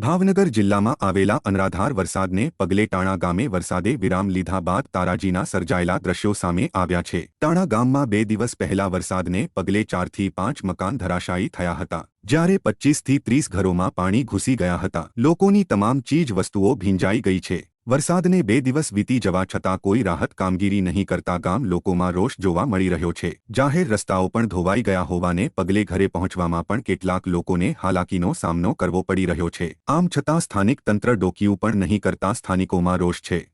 ભાવનગર જિલ્લામાં આવેલા અનરાધાર વરસાદને પગલે ટાણા ગામે વરસાદે વિરામ લીધા બાદ તારાજીના સર્જાયેલા દ્રશ્યો સામે આવ્યા છે. ટાણા ગામમાં બે દિવસ પહેલા વરસાદને પગલે ચારથી પાંચ મકાન ધરાશાયી થયા હતા. જ્યારે પચ્ચીસથી ત્રીસ ઘરોમાં પાણી ઘૂસી ગયા હતા. લોકોની તમામ ચીજ વસ્તુઓ ભીંજાઈ ગઈ છે. વરસાદને બે દિવસ વીતી જવા છતાં કોઈ રાહત કામગીરી નહીં કરતા ગામ લોકોમાં રોષ જોવા મળી રહ્યો છે. જાહેર રસ્તાઓ પણ ધોવાઈ ગયા હોવાને પગલે ઘરે પહોંચવામાં પણ કેટલાક લોકોને હાલાકીનો સામનો કરવો પડી રહ્યો છે. આમ છતાં સ્થાનિક તંત્ર ડોકિયું પણ નહીં કરતા સ્થાનિકોમાં રોષ છે.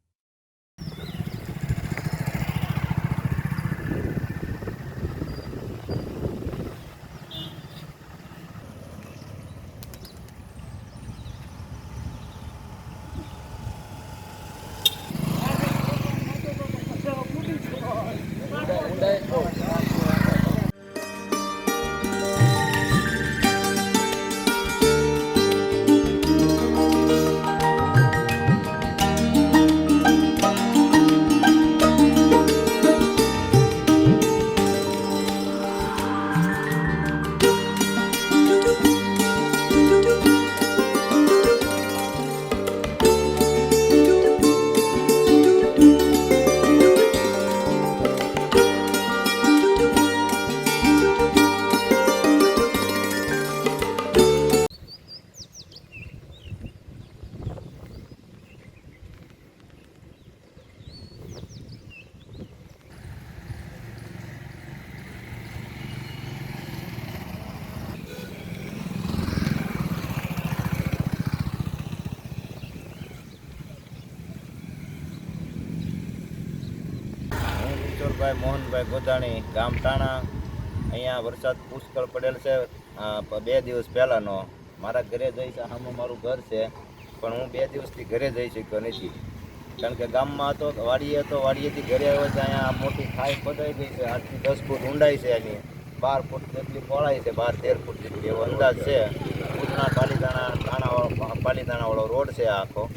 કિશોરભાઈ, મોહનભાઈ ગોધાણી, ગામ ટાણા. અહીંયા વરસાદ પુષ્કળ પડેલ છે. બે દિવસ પહેલાંનો. મારા ઘરે જઈ આમાં મારું ઘર છે. પણ હું બે દિવસથી ઘરે જઈ શક્યો નથી. કારણ કે ગામમાં હતો, વાડીએ હતો, વાડીએથી ઘરે આવ્યો છે. અહીંયા મોટી ખાઈ ખોદાઈ ગઈ છે. આઠથી દસ ફૂટ ઊંડાઈ છે એની. બાર ફૂટ જેટલી પહોળાઈ છે, બાર તેર ફૂટ જેટલી. એવો અંદાજ છે. ઉધના પાલીતાણા તાણાવાળો પાલીતાણાવાળો રોડ છે આખો.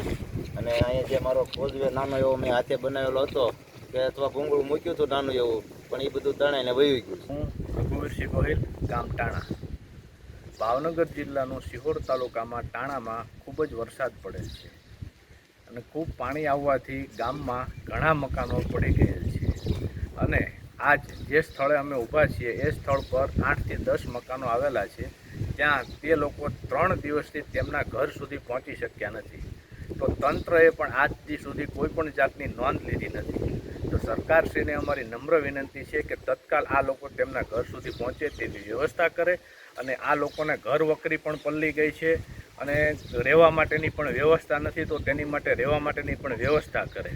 અને અહીંયા જે મારો કોઝવે નાનો એવો મેં હાથે બનાવેલો હતો કે અથવા ભૂંગળું મૂક્યું હતું નાનું એવું, પણ એ બધું તણાઈને વહી ગયું હું રઘુવીરસિંહ ગોહિલ ગામ ટાણા. ભાવનગર જિલ્લાનું સિહોર તાલુકામાં ટાણામાં ખૂબ જ વરસાદ પડેલ છે અને ખૂબ પાણી આવવાથી ગામમાં ઘણા મકાનો પડી ગયેલ છે. અને આજ જે સ્થળે અમે ઊભા છીએ, એ સ્થળ પર આઠથી દસ મકાનો આવેલા છે. ત્યાં તે લોકો ત્રણ દિવસથી તેમના ઘર સુધી પહોંચી શક્યા નથી. તો તંત્રએ પણ આજ સુધી કોઈ પણ જાતની નોંધ લીધી નથી. તો સરકારશ્રીને અમારી નમ્ર વિનંતી છે કે તત્કાલ આ લોકો તેમના ઘર સુધી પહોંચે તેની વ્યવસ્થા કરે અને આ લોકોને ઘર વકરી પણ પલ્લી ગઈ છે અને રહેવા માટેની પણ વ્યવસ્થા નથી તો તેની માટે રહેવા માટેની પણ વ્યવસ્થા કરે.